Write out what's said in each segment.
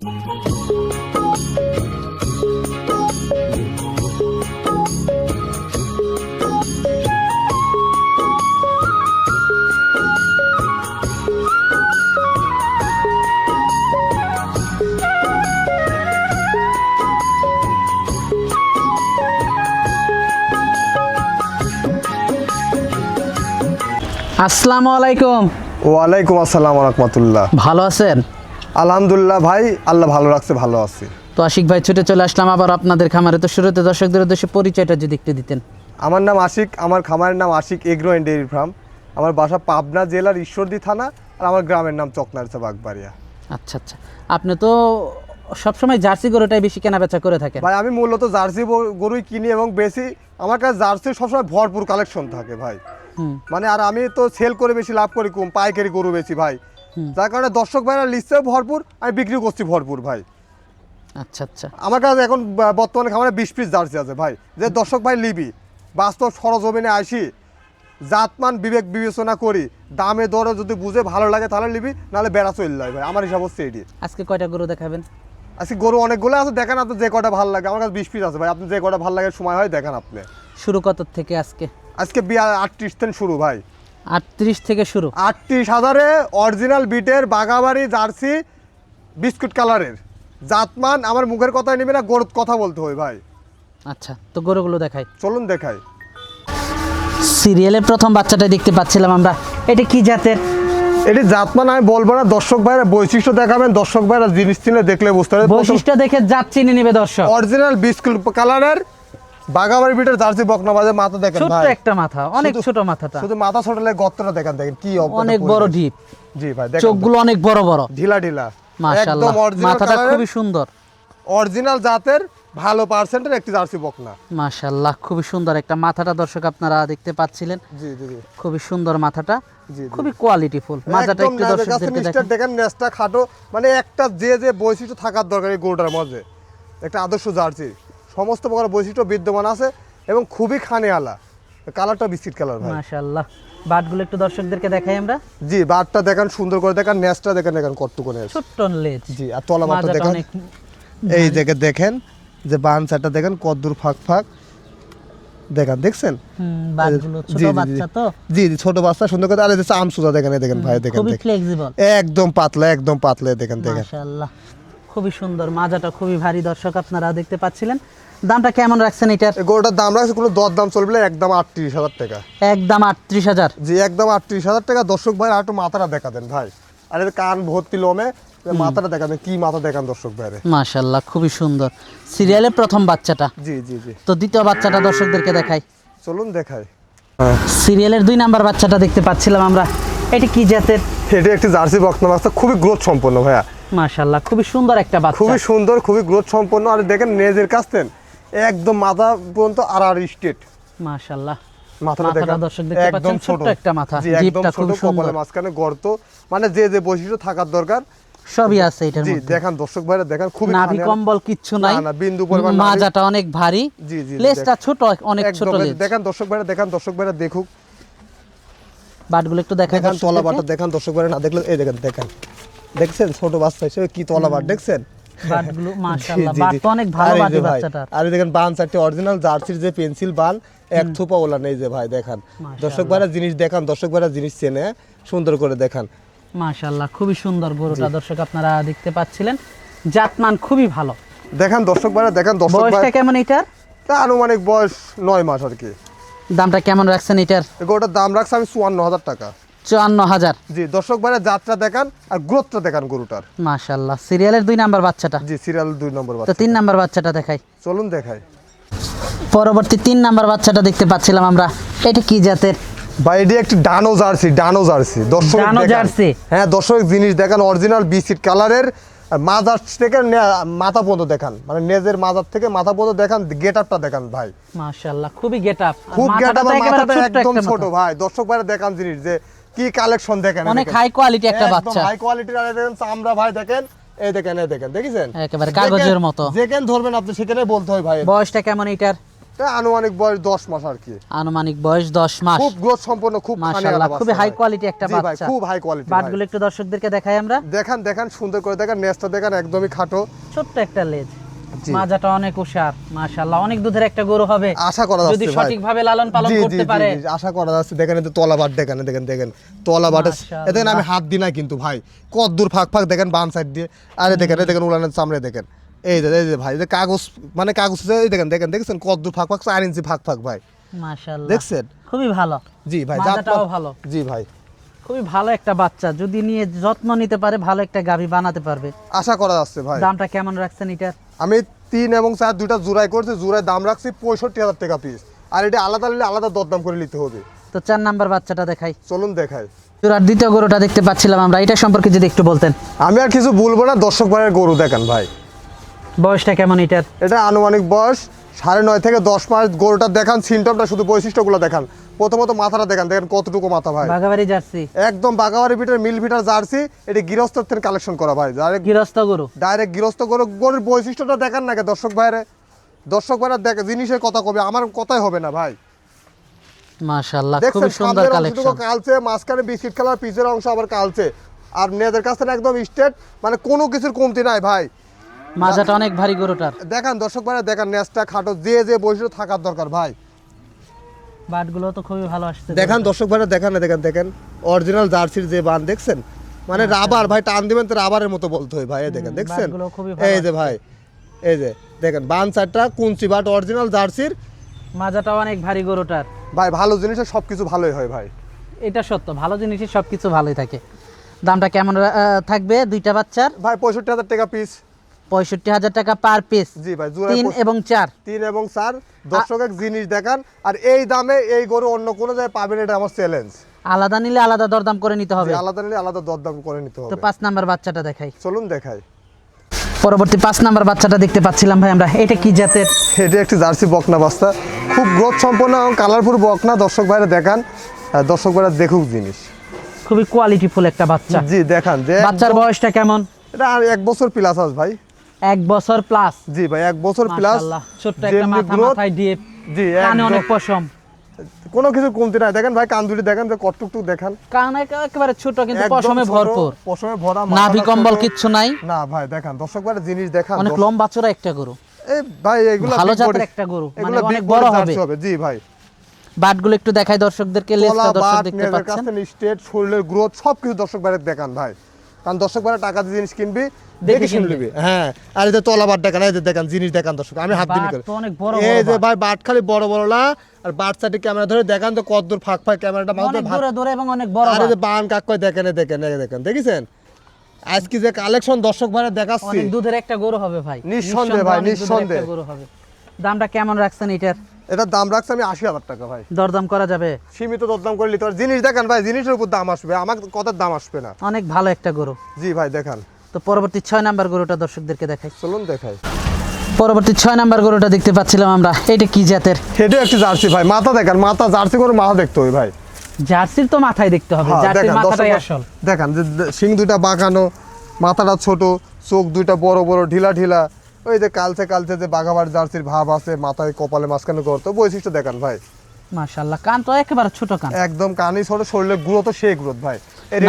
আসসালামু আলাইকুম। ওয়ালাইকুম আসসালাম রহমতুল্লাহ। ভালো আছেন? আলহামদুলিল্লাহ ভাই আল্লাহ ভালো রাখছে ভালো আছি। তো আশিক ভাই ছুটে চলে আসলাম আবার আপনাদের খামারে। তো শুরুতে দর্শকদের উদ্দেশ্যে পরিচয়টা যদি একটু দিতেন। আমার নাম আশিক আমার খামারের নাম Ashik agro and dairy farm. আমার বাসা পাবনা জেলার ঈশ্বরদী থানা আর আমার গ্রামের নাম চকনারসা বাগবাড়িয়া আচ্ছা আচ্ছা। আপনি তো সবসময় জার্সি গরুটাই বেশি কেনা বেচা করে থাকেন। ভাই আমি মূলত জার্সি গরুই কিনি এবং বেশি আমার কাছে জার্সির সবসময় ভরপুর কালেকশন থাকে ভাই। মানে আর আমি তো সেল করে বেশি লাভ করি কম পাইকারি গরু বেশি ভাই। যার কারণে দর্শক ভাইরা লিস্টেও ভরপুর আমি বিক্রি করছি ভরপুর ভাই। আচ্ছা আচ্ছা। আমার কাছে এখন বর্তমানে খামারে বিশ পিস জার্সি আছে ভাই। যে দর্শক ভাই লিবি বাস্তব সরজমিনে আসি জাতমান বিবেক বিবেচনা করি দামে দরে যদি বুঝে ভালো লাগে তাহলে লিবি নাহলে বেড়া চলে যায় ভাই। আমার হিসাব হচ্ছে এটি। আজকে কয়টা গরু দেখাবেন? আজকে গরু অনেকগুলো আছে দেখেন আপনি যে কটা ভালো লাগে। আমার কাছে বিশ পিস আছে ভাই। আপনি যে কটা ভালো লাগে সময় হয় দেখেন আপনি। শুরু কত থেকে আজকে? আজকে বিয়া আটত্রিশ থেকে শুরু ভাই। আটত্রিশ থেকে শুরু। আটত্রিশ হাজারে অরিজিনাল বিটের বাগাবাড়ি জার্সি বিস্কুট কালারের। জাতমান আমার মুখের কথাই নেবে না গরুর কথা বলতে হয় ভাই। আচ্ছা তো গরুগুলো দেখাই। চলুন দেখাই। সিরিয়ালের প্রথম বাচ্চাটা দেখতে পাচ্ছিলাম আমরা। এটা কি জাতের? এটি জাতমান আমি বলব না দর্শক ভাইরা বৈশিষ্ট্য দেখাবেন দর্শক ভাইরা জিনিস চিনে দেখলে বুঝতে পারবে বৈশিষ্ট্য দেখে জাত চিনে নেবে দর্শক। অরিজিনাল বিস্কুট কালারের বাগাবাড়ি বিটের জার্সি বকনা বাজে মাথা দেখেন ভাই। একটা মাথা অনেক ছোট মাথাটা। শুধু মাথা ছোট লাগে গর্তটা দেখেন দেখেন কি অনেক বড় ডিপ। জি ভাই দেখেন। চোখগুলো অনেক বড় বড়। ঢিলা ঢিলা। মাশাআল্লাহ। মাথাটা খুবই সুন্দর। অরিজিনাল জাতের ভালো পার্সেন্টের একটি জার্সি বকনা। মাশাআল্লাহ খুবই সুন্দর। একটা মাথাটা দর্শক আপনারা দেখতে পাচ্ছিলেন। জি জি জি। খুবই সুন্দর মাথাটা। খুবই কোয়ালিটিফুল মাথাটা একটু দর্শকদেরকে দেখেন। দেখেন নেসটা খাটো। মানে একটা যে যে বৈশিষ্ট্য থাকার দরকার এই গরুটার মধ্যে। একটা আদর্শ জার্সি। সমস্ত প্রকার বৈশিষ্ট্য বিদ্যমান আছে এবং খুবই খানে আলা কালারটা বিস্কিট কালার ভাই। মাশাআল্লাহ। বাটগুলো একটু দর্শকদেরকে দেখাই আমরা। জি বারটা দেখেন সুন্দর করে দেখেন নেসটা দেখেন দেখেন কতটুকু নেস ছোট্ট লেজ। জি আর তলা বারটা দেখেন। এই জায়গায় দেখেন যে বান সাইডটা দেখেন কদ্দুর ফাঁক ফাঁক। দেখেন দেখছেন? জি, ছোট জি, জি। বাচ্চা তো। জি জি ছোট বাচ্চা সুন্দর করে। আরে আম সুদা দেখেন দেখেন ভাই দেখেন একদম পাতলা একদম পাতলা দেখেন দেখেন। মাশাআল্লাহ। খুবই সুন্দর মাজাটা খুবই ভারী দর্শক আপনারা দেখতে পাচ্ছিলেন। দামটা কেমন রাখছেন এটার? গরুটার দাম রাখছে কোনো দর দাম চলবে একদম আটত্রিশ হাজার টাকা। একদম আটত্রিশ হাজার? জি একদম আটত্রিশ হাজার টাকা। দর্শক ভাই আর একটু মাথাটা দেখা দেন ভাই। আর কান ভর্তি লোমে মাথাটা দেখা দেন কি মাথা দেখান দর্শক ভাইরে। মাশাআল্লাহ খুবই সুন্দর। সিরিয়ালের প্রথম বাচ্চাটা? জি জি জি। তো দ্বিতীয় বাচ্চাটা দর্শকদেরকে দেখাই। চলুন দেখাই। সিরিয়ালের দুই নাম্বার বাচ্চাটা দেখতে পাচ্ছিলাম আমরা। এটি কি জাতের? এটা একটি জার্সি বাচ্চা খুবই গ্রোথ সম্পন্ন ভাইয়া। মাশাআল্লাহ খুবই সুন্দর একটা বাচ্চা। খুবই সুন্দর খুবই গ্রোথ সম্পন্ন। আর দেখেন নেজের কাছতেন একদম মাথা পর্যন্ত আর আর স্টেট মাশাআল্লাহ। মাথাটা দেখেন দর্শক দেখতে পাচ্ছেন, ছোট্ট একটা মাথা, ছোট খুবই সুন্দর। মাঝখানে গর্ত। মানে যে যে বৈশিষ্ট্য থাকার দরকার সবই আছে এটার মধ্যে। দেখান দর্শক ভাইরা দেখেন খুবই নাভি কম্বল কিচ্ছু নাই। না, বিন্দু পরিমাণ মাজাটা অনেক ভারী। জি, জি, লেজটা ছোট অনেক ছোট লেজ। দেখান দর্শক ভাইরা দেখান দর্শক ভাইরা দেখুক। বাটগুলো একটু দেখান তলা। বাটটা দেখান দর্শক ভাইরা না দেখলে এই দেখেন দেখেন। দেখছেন? ছোট বাচ্চা হিসেবে কি তলা বাট দেখছেন? আর দেখেন বান চারটে অরিজিনাল জার্সির যে পেন্সিল বান এক থোপা ওলা নেই যে ভাই দেখান। দর্শক ভাইরা জিনিস দেখান দর্শক ভাইরা জিনিস চেনে সুন্দর করে দেখান। মাশাআল্লাহ খুবই সুন্দর গরুটা দর্শক আপনারা দেখতে পাচ্ছিলেন। জাতমান খুবই ভালো। দেখান দর্শক ভাইরা দেখান দর্শক ভাই বয়সটা কেমন এটার তা আনুমানিক বয়স নয় মাস আর কি। দামটা কেমন রাখছেন এটার গরুটার দাম রাখছে আমি চুয়ান্ন হাজার টাকা। চুয়ান্ন হাজার। জি দর্শক ভাইরা যাত্রা দেখান আর গ্রোথটা দেখান গরুটার। মাশাআল্লাহ সিরিয়ালের দুই নাম্বার বাচ্চাটা। জি সিরিয়াল দুই নম্বর তো তিন নাম্বার বাচ্চাটা দেখাই। চলুন দেখাই। পরবর্তী তিন নাম্বার বাচ্চাটা দেখতে পাচ্ছিলাম আমরা। এটা কি জাতের? ভাই এটি একটি ডানো জার্সি ডানো জার্সি। দর্শক ডানো জার্সি? হ্যাঁ দর্শক জিনিস দেখান অরিজিনাল বিস্কিট কালারের মাজার থেকে মাথা পর্যন্ত দেখান। মানে নেজের মাজার থেকে মাথা পর্যন্ত দেখান গেট আপটা দেখান ভাই। মাশাআল্লাহ খুবই গেট আপ খুব গেট আপ মাথাটা একদম ছোট ভাই। দর্শক ভাই দেখান জিনিস যে কি কালেকশন দেখেন? অনেক হাই কোয়ালিটি একটা বাচ্চা। হাই কোয়ালিটির আর দেখেন চামড়া ভাই দেখেন এই দেখেন এই দেখেন দেখেছেন? একেবারে কাগজের মতো। যেখানে ধরবেন আপনি সেখানে বলতে হয় ভাই। বয়সটা কেমন এটার? আনুমানিক বয়স দশ মাস আর কি। আনুমানিক বয়স দশ মাস। খুব গ্রোথ সম্পন্ন খুব মাশাআল্লাহ, বাচ্চা high ভাই। একটা বাচ্চা। খুব হাই কোয়ালিটি বাটগুলো একটু দর্শকদেরকে দেখাই আমরা। দেখান দেখান সুন্দর করে দেখান নেস্টটা দেখান একদমই খাটো। ছোট্ট একটা লেজ। মাজাটা অনেক উষার মাশাআল্লাহ। অনেক দুধের একটা গরু হবে। আশা করা যদি যাচ্ছে সঠিকভাবে লালন পালন করতে পারে। আশা করা যাচ্ছে। দেখেন দেখেন দেখেন দেখেন। আমি হাত দিই না কিন্তু ভাই। কত দূর ফাঁক ফাঁক দেখেন বাম সাইড দিয়ে। আরে দেখেন দেখেন উলানের সামনে দেখেন। এই যে এই যে ভাই যে কাগজ মানে কাগজ দেখেন দেখেন দেখছেন? কত দূর ফাঁক ফাঁক চার ইঞ্চি ফাঁক ফাঁক ভাই। মাশাআল্লাহ। দেখছেন? খুবই ভালো। জি ভাই জাতমান- ভালো। জি ভাই। খুবই ভালো একটা বাচ্চা। যদি নিয়ে যত্ন নিতে পারে ভালো একটা গাভী বানাতে পারবে। আশা করা যাচ্ছে ভাই। দামটা কেমন রাখছেন এটার? আমি তিন এবং চার দুইটা জোড়াই করছি জোড়ায় দাম রাখছি পঁয়ষট্টি হাজার টাকা পিস আর এটা আলাদা নিলে আলাদা দরদাম করে নিতে হবে। তো চার নাম্বার বাচ্চাটা দেখাই। চলুন দেখাই। জোড়ার দ্বিতীয় গরুটা দেখতে পাচ্ছিলাম আমরা এটা সম্পর্কে যদি একটু বলতেন। আমি আর কিছু বলব না দর্শক ভাইয়ের গরু দেখেন ভাই। বয়সটা কেমন এটার? এটা আনুমানিক বয়স সাড়ে নয় থেকে দশ মাস গরুটা দেখান সিমটমটা শুধু বৈশিষ্ট্যগুলো দেখান। প্রথমত মাথাটা দেখান দেখেন কতটুকু মাথা ভাই। বাঘাবাড়ি জার্সি। একদম বাগাবাড়ি পিটার মিল পিটার জার্সি এটি গৃহস্থের থেকে কালেকশন করা ভাই। ডাইরেক্ট গৃহস্থ গরু। ডাইরেক্ট গৃহস্থ গরু। গরুর বৈশিষ্ট্যটা দেখান নাকি দর্শক ভাইরে দর্শক ভাইরা দেখে জিনিসের কথা কবে আমার কথাই হবে না ভাই। মাশাআল্লাহ খুবই সুন্দর কালেকশন অংশটুকু কালচে মাঝখানে বিস্কিট কালার পিছের অংশ আবার কালচে আর মেয়েদের কাছ একদম স্টেট মানে কোনো কিছুর কমতি নাই ভাই। মাজাটা অনেক ভারী গরুটার। দেখান দর্শক ভাইরা দেখান নেসটা খাটো যে যে বৈশিষ্ট্য থাকার দরকার ভাই। বাটগুলো তো খুবই ভালো আসছে দেখান দর্শক ভাইরা দেখান না দেখেন দেখেন। অরিজিনাল জার্সির যে বান দেখছেন? মানে রাবার ভাই টান দিবেন তো রাবারের মতো বলতে হয় ভাই দেখেন দেখছেন? এই যে ভাই এই যে দেখেন বান চারটা কুঞ্চি বাট অরিজিনাল জার্সির মাজাটা অনেক ভারী গরুটার। ভাই ভালো জিনিসের সব কিছু ভালোই হয় ভাই। এটা সত্য ভালো জিনিসের সব কিছু ভালোই থাকে। দামটা কেমন থাকবে দুইটা বাচ্চার? ভাই পঁয়ষট্টি হাজার টাকা পিস পঁয়ষট্টি হাজার টাকা পার পিস জি ভাই তিন এবং চার। তিন এবং চার দর্শক এক জিনিস দেখান। আর এই দামে এই গরু অন্য কোনো জায়গায় পাবেন এটা আমার চ্যালেঞ্জ আলাদা নিলে আলাদা দরদাম করে নিতে হবে। আলাদা নিলে আলাদা দরদাম করে নিতে তো হবে। পাঁচ নাম্বার বাচ্চাটা দেখাই। চলুন দেখাই। পরবর্তী পাঁচ নাম্বার বাচ্চাটা দেখতে পাচ্ছিলাম ভাই আমরা। এটা কি জাতের? এটা একটি জার্সি বকনা বাস্তা খুব গ্রোথ সম্পন্ন এবং কালারফুল বকনা। দর্শক ভাইরা দেখান। দর্শক ভাইরা দেখুক জিনিস। খুবই কোয়ালিটিফুল একটা বাচ্চা। জি দেখান। যে বাচ্চার বয়সটা কেমন? এটা আর এক বছর প্লাস আস ভাই। এক বছর প্লাস জি ভাই এক বছর প্লাস ছোট্ট একটা মাথা মাথায় দিয়ে জি কানে অনেক পশম। কোনো কিছু কমতি নাই। দেখেন ভাই কান দুটি দেখেন যে কটটুকটুক দেখান। কান একেবারে ছোট কিন্তু পশমে ভরপুর। পশমে ভরা নাভি কম্বল। কিচ্ছু নাই। না ভাই দেখান দর্শক ভাইরা জিনিস দেখান অনেক লম্বা চড়া একটা গরু। এই ভাই এগুলো ভালো জাতের একটা গরু, মানে অনেক বড় হবে। জি ভাই। বাটগুলো একটু দেখাই দর্শকদেরকে লেজটা দর্শক দেখতে পাচ্ছেন। কাছে স্টেট শরীরের গ্রোথ সব কিছু দর্শক ভাইরা দেখান ভাই। কারণ দর্শক ভাইরা টাকা দিয়ে জিনিস কিনবি দেখে শুনে নিবি। হ্যাঁ আর এই যে তলা বাট দেখান যে দেখান জিনিস দেখান দর্শক আমি হাত দিন করে। এই যে ভাই বাট খালি বড় বড় না আর বাট সাইডে ক্যামেরা ধরে দেখান তো কত দূর ফাঁক ফাঁক ক্যামেরাটা দূরে দূরে এবং অনেক বড় আরে যে বান কাক কয় দেখেন দেখেন দেখেন দেখেছেন? আজকে যে কালেকশন দর্শক ভাইরা দেখাচ্ছি। অনেক দুধের একটা গরু হবে ভাই। নিঃসন্দেহে ভাই, নিঃসন্দেহে। গরু হবে। দামটা কেমন রাখছেন এটার? এটার দাম রাখছে আমি আশি হাজার টাকা ভাই। দরদাম করা যাবে? সীমিত দরদাম করে নিতে পারে জিনিস দেখেন ভাই জিনিসের উপর দাম আসবে আমার কথার দাম আসবে না। অনেক ভালো একটা গরু। জি ভাই দেখান। তো পরবর্তী ছয় নাম্বার গরুটা দর্শকদেরকে দেখাই। চলুন দেখাই। পরবর্তী ছয় নাম্বার গরুটা দেখতে পাচ্ছিলাম আমরা এটা কি জাতের? এটা একটি জার্সি ভাই মাথা দেখেন মাথা জার্সি গরু মাথা দেখতে হবে ভাই। জার্সির তো মাথায় দেখতে হবে হ্যাঁ, জার্সির মাথাটাই আসল। দেখেন যে যে শিং দুইটা বাঁকানো মাথাটা ছোট চোখ দুইটা বড় বড় ঢিলা ঢিলা ওই যে কালচে কালচে যে বাঘাবার জার্সির ভাব আছে মাথায় কপালে মাঝখানে করতো বৈশিষ্ট্য দেখান ভাই। মাশাআল্লাহ কান তো একেবারে ছোট কান। একদম কানই ছোট শরীরে গ্রোথ তো সেই গ্রোথ ভাই।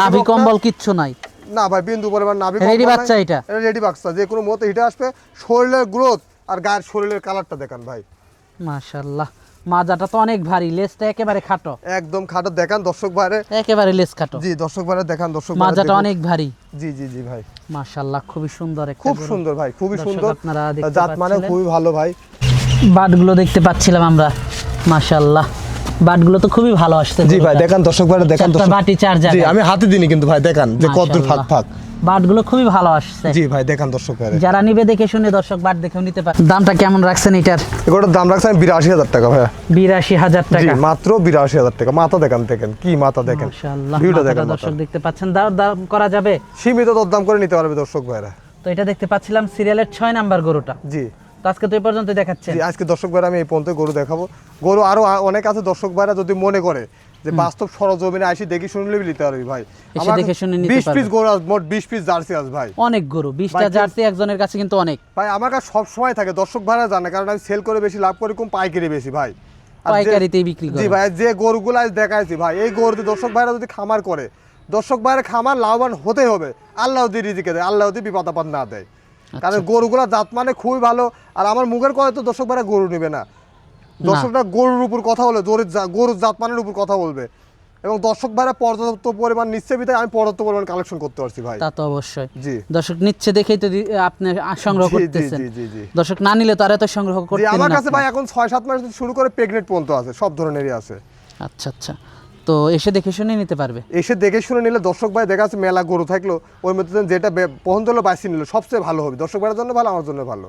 নাভি কম্বল কিচ্ছু নাই। না ভাই বিন্দু পরিমাণ নাভি কম্বল নাই। বাচ্চা এটা? এটা রেডি বাচ্চা যে কোনো মতে এটা আসবে শরীরের গ্রোথ আর গায়ের শরীরের কালারটা দেখান ভাই। মাশাআল্লাহ। মাজাটা তো অনেক ভারী লেজটা একেবারে খাটো। একদম খাটো। দেখান দর্শক বাইরে একেবারে লেজ খাটো। জি দর্শক বাইরে দেখান দর্শক বাইরে মাজাটা অনেক ভারী। জি জি জি ভাই। মাশাআল্লাহ খুবই সুন্দর একটা খুব সুন্দর ভাই খুবই সুন্দর। আপনারা দেখতে জাত মানে। খুবই ভালো ভাই। বাটগুলো দেখতে পাচ্ছিলাম আমরা। মাশাআল্লাহ বাটগুলো তো খুবই ভালো আসছে জি ভাই দেখান দর্শক বাইরে দেখান দর্শক বাটি চার জি আমি হাতে দিনি কিন্তু ভাই দেখান যে কত ফাঁক ফাঁক। বাটগুলো খুবই ভালো আসছে। জি ভাই দেখান দর্শক যারা নিবে দেখে শুনে দর্শক বাট দেখেও নিতে পারে। দামটা কেমন রাখছেন এটার? এগুলোর দাম রাখছে আমি বিরাশি হাজার টাকা ভাই বিরাশি হাজার জি টাকা মাত্র বিরাশি হাজার টাকা। মাথা দেখান দেখেন কি মাথা দেখেন। ভিউটা দেখেন দর্শক দেখতে পাচ্ছেন। দাম দাম করা যাবে? সীমিত দরদাম করে নিতে পারবে দর্শক ভাইরা। তো এটা দেখতে পাচ্ছিলাম সিরিয়ালের ছয় নাম্বার গরুটা। জি। তো আজকে তো এই পর্যন্ত দেখাচ্ছেন। আজকে দর্শক ভাইরা আমি এই পর্যন্ত গরু দেখাবো। গরু আরও অনেক আছে দর্শক ভাইরা যদি মনে করে যে বাস্তব সরজমিনে আসি দেখি শুনলে নিতে পারবি ভাই। এসে আমার দেখে শুনে নিতে বিশ পিস গরু মোট বিশ পিস জার্সি আছে ভাই। অনেক গরু বিশটা ভাই, জার্সি একজনের কাছে কিন্তু অনেক। ভাই আমার কাছে সব সময় থাকে দর্শক ভাড়া জানে কারণ আমি সেল করে বেশি লাভ করি কম পাইকারি বেশি ভাই। আর পাইকারিতেই বিক্রি করি জি ভাই যে গরুগুলো আজ দেখাইছি ভাই এই গরু দিয়ে দর্শক ভাইরা যদি খামার করে দর্শক ভাইয়ের খামার লাভবান হতে হবে। আল্লাহ যদি রিজিকে দেয় আল্লাহ যদি বিপদ আপদ না দেয়। আচ্ছা। কারণ গরুগুলা জাত মানে খুবই ভালো আর আমার মুখের কথা তো দর্শক ভাইরা গরু নেবে না। দর্শকরা গরুর উপর কথা বলে গরুর জা- গরুর জাতমানের উপর কথা বলবে। এবং দর্শক ভাইরা পর্যাপ্ত পরিমাণ নিচ্ছে বিধায় আমি পর্যাপ্ত পরিমাণ কালেকশন করতে পারছি ভাই। তা তো অবশ্যই। জি। দর্শক নিচ্ছে দেখেই তো আপনি সংগ্রহ করতেছেন। জি, জি, জি। দর্শক না নিলে তো আর এত সংগ্রহ জি করতেন আমার কাছে ভাই এখন ছয় সাত মাস থেকে শুরু করে প্রেগনেন্ট পর্যন্ত আছে সব ধরনেরই আছে। আচ্ছা আচ্ছা। তো এসে দেখে শুনে নিতে পারবে? এসে দেখে শুনে নিলে দর্শক ভাই দেখা যাচ্ছে মেলা গরু থাকল ওর মধ্যে যেটা পছন্দ হলো বাইসি নিল সবচেয়ে ভালো হবে। দর্শক ভাইয়ের জন্য ভালো আমার জন্য ভালো।